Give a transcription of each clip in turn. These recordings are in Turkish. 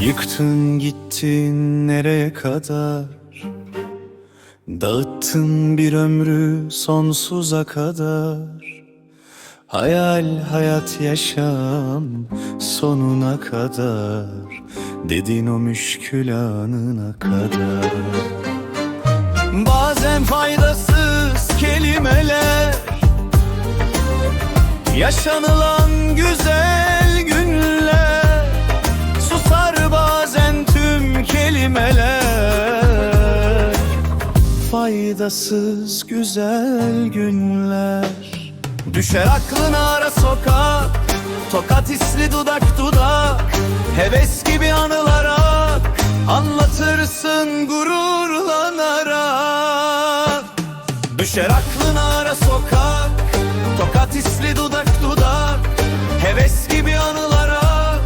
Bıraktın gittin nereye kadar? Dağıttın bir ömrü sonsuza kadar. Hayal hayat yaşam sonuna kadar. Dedin o müşkül anına kadar. Bazen faydasız kelimeler Yaşanılan güzel Faydasız güzel günler. Düşer aklına ara sokak Tokat isli dudak dudak Heves gibi anılara Anlatırsın gururlanarak. Düşer aklına ara sokak Tokat isli dudak dudak Heves gibi anılara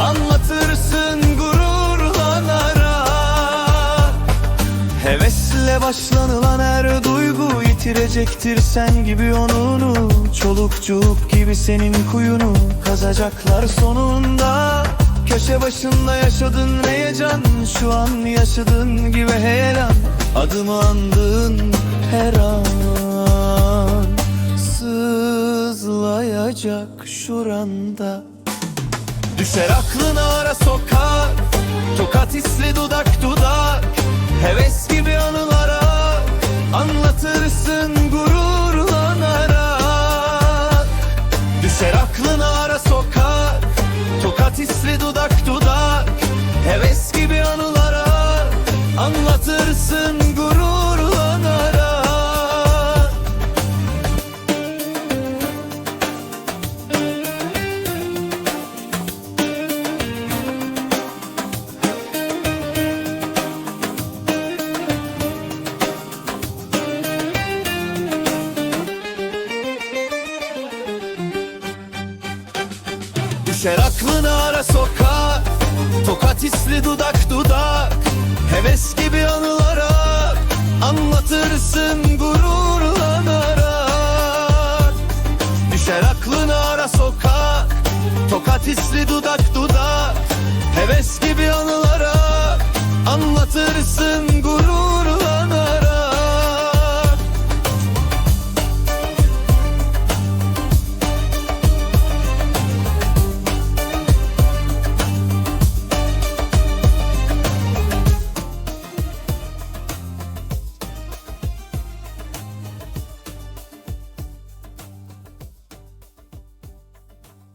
Anlatırsın gururlanarak. Hevesle her duygu yitirecektir sen gibi onunu. Çolukçuk gibi senin kuyunu kazacaklar sonunda. Köşe başında yaşadın heyecan Şu an yaşadığın gibi heyelan. Adımı andın her an. Sızlayacak şuranda. Düşer aklına ara sokak. Tokat isli dudak dudak. Heves gibi anılara Anlatırsın gururlanarak Düşer aklına ara sokak Tokat isli dudak dudak Heves gibi anılara Anlatırsın gururlanarak